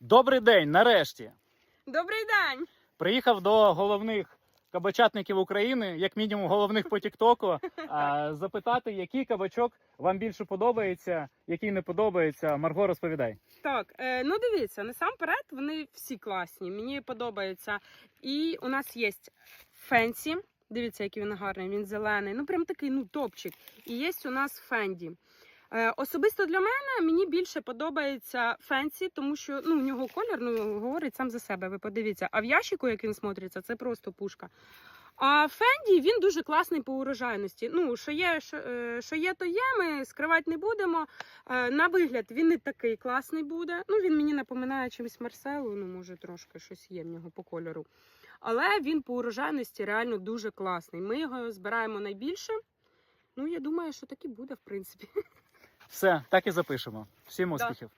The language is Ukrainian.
Добрий день, нарешті. Добрий день! Приїхав до головних кабачатників України, як мінімум головних по Тіктоку, запитати, який кабачок вам більше подобається, який не подобається. Марго, розповідай. Так, е, ну дивіться, насамперед вони всі класні. Мені подобається. І у нас є фенсі. Дивіться, який він гарний, він зелений. Ну, прям такий ну, топчик. І є у нас фенді. Е, особисто для мене мені більше подобається фенсі, тому що ну, у нього колір ну, говорить сам за себе. Ви подивіться. А в ящику, як він смотриться, це просто пушка. А Фенді він дуже класний по урожайності. Ну, що є, що, е, що є, то є. Ми скривати не будемо. Е, На вигляд він не такий класний буде. Ну, він мені напоминає чимось Марселу, ну, може, трошки щось є в нього по кольору. Але він по урожайності реально дуже класний. Ми його збираємо найбільше. Ну, я думаю, що так і буде, в принципі. Все, так і запишемо. Всім успіхів.